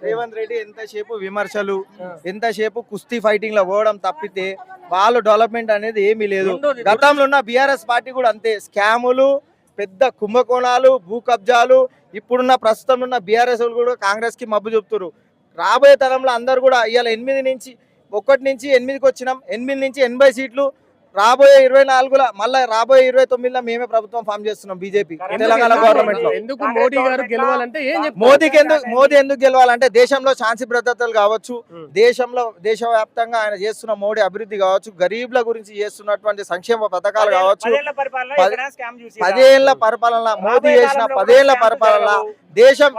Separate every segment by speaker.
Speaker 1: రేవంత్ రెడ్డి ఎంతసేపు విమర్శలు ఎంతసేపు కుస్తీ ఫైటింగ్లో పోవడం తప్పితే వాళ్ళు డెవలప్మెంట్ అనేది ఏమీ లేదు. గతంలో ఉన్న బీఆర్ఎస్ పార్టీ కూడా అంతే. స్కాములు పెద్ద కుంభకోణాలు భూ కబ్జాలు ఇప్పుడున్న ప్రస్తుతం ఉన్న బీఆర్ఎస్ కూడా కాంగ్రెస్కి మబ్బు చెప్తున్నారు రాబోయే తరంలో అందరు కూడా ఇవాళ ఎనిమిది నుంచి ఒకటి నుంచి ఎనిమిదికి వచ్చినాం. ఎనిమిది నుంచి ఎనభై సీట్లు రాబోయే ఇరవై నాలుగుల మళ్ళీ రాబోయే ఇరవై తొమ్మిదిలో మేమే ప్రభుత్వం ఫామ్ చేస్తున్నాం బీజేపీ తెలంగాణ గవర్నమెంట్లో.
Speaker 2: ఎందుకు మోడీ గారు గెలవాలంటే?
Speaker 1: మోదీకి ఎందుకు మోదీ ఎందుకు గెలవాలంటే దేశంలో శాంతి భద్రతలు కావచ్చు
Speaker 2: ఉం.
Speaker 1: దేశంలో దేశవ్యాప్తంగా ఆయన చేస్తున్న మోడీ అభివృద్ధి కావచ్చు గరీబ్ల గురించి చేస్తున్నటువంటి సంక్షేమ పథకాలు కావచ్చు
Speaker 3: పదేళ్ళ పరిపాలన
Speaker 1: మోదీ చేసిన పదేళ్ళ పరిపాలన దేశం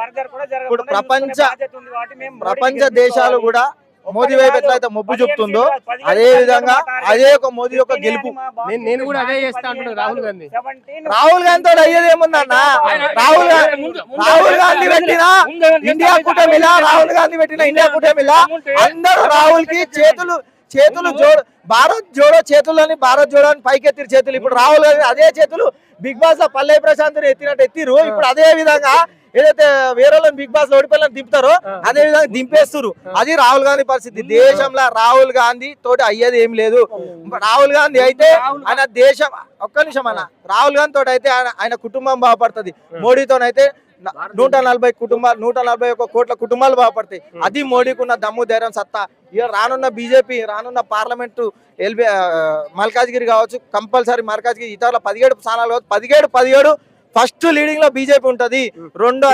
Speaker 1: ఇప్పుడు ప్రపంచ- ప్రపంచ దేశాలు కూడా మోదీ వైపు ఎట్లయితే మొబ్బు చూపుతుందో అదే విధంగా అదే ఒక మోదీ యొక్క గెలుపు.
Speaker 2: నేను కూడా అదే చేస్తా అంటున్నాను రాహుల్ గాంధీ.
Speaker 1: రాహుల్ గాంధీ తోడు అయ్యేది ఏముందన్న? రాహుల్ రాహుల్ గాంధీ పెట్టిన ఇండియా కూటమిలా రాహుల్ గాంధీ పెట్టిన ఇండియా కూటమిలా? అందరూ రాహుల్కి చేతులు చేతులు జోడు భారత్ జోడో చేతులని భారత్ జోడో అని పైకెత్తిరు చేతులు. ఇప్పుడు రాహుల్ గాంధీ అదే చేతులు బిగ్ బాస్లో పల్లె ప్రశాంత్ ఎత్తినట్టు ఎత్తిరు. ఇప్పుడు అదే విధంగా ఏదైతే వేరే బిగ్ బాస్ ఓడిపోయిన దింపుతారో అదే విధంగా దింపేస్తురు అది రాహుల్ గాంధీ పరిస్థితి. దేశంలో రాహుల్ గాంధీ తోటి అయ్యేది ఏం లేదు. రాహుల్ గాంధీ అయితే ఆయన దేశం ఒక్క నిమిషం అన్న. రాహుల్ గాంధీ తోటి అయితే ఆయన కుటుంబం బాగుపడుతుంది. మోడీతోనైతే నూట నలభై కుటుంబాలు నూట నలభై ఒక కోట్ల కుటుంబాలు బాగుపడతాయి. అది మోడీకి ఉన్న దమ్ము ధైర్యం సత్తా. ఇక రానున్న బీజేపీ రానున్న పార్లమెంటు ఎల్బి మల్కాజ్గిరి కావచ్చు కంపల్సరీ మల్కాజ్గిరి ఇతరుల పదిహేడు స్థానాలు కావచ్చు పదిహేడు పదిహేడు ఫస్ట్ లీడింగ్లో బీజేపీ ఉంటది. రెండు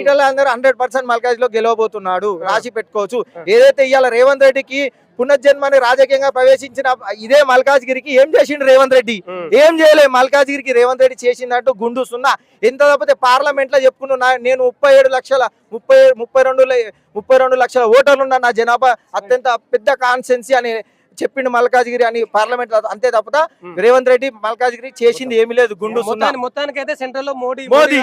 Speaker 2: ఈటెల
Speaker 1: అందరూ హండ్రెడ్ పర్సెంట్ మల్కాజ్లో గెలవబోతున్నాడు రాసి పెట్టుకోవచ్చు. ఏదైతే ఇవాళ రేవంత్ రెడ్డికి పునర్జన్మని రాజకీయంగా ప్రవేశించిన ఇదే మల్కాజ్గిరికి ఏం చేసిండు రేవంత్ రెడ్డి. ఏం చేయలేదు మల్కాజ్గిరికి రేవంత్ రెడ్డి చేసిందంటూ గుండు సున్నా ఎంత తప్పితే పార్లమెంట్లో చెప్పుకున్నా నేను ముప్పై ఏడు లక్షల ముప్పై ముప్పై రెండు ముప్పై రెండు లక్షల ఓటర్లు ఉన్న నా జనాభా అత్యంత పెద్ద కాన్సెన్సీ అని చెప్పిండు మల్కాజ్గిరి అని పార్లమెంట్ అంతే తప్ప రేవంత్ రెడ్డి మల్కాజ్గిరి చేసింది ఏమీ లేదు గుండు సున్నా.
Speaker 2: మొత్తానికి మొత్తానికైతే సెంట్రల్లో మోడీ
Speaker 1: మోదీ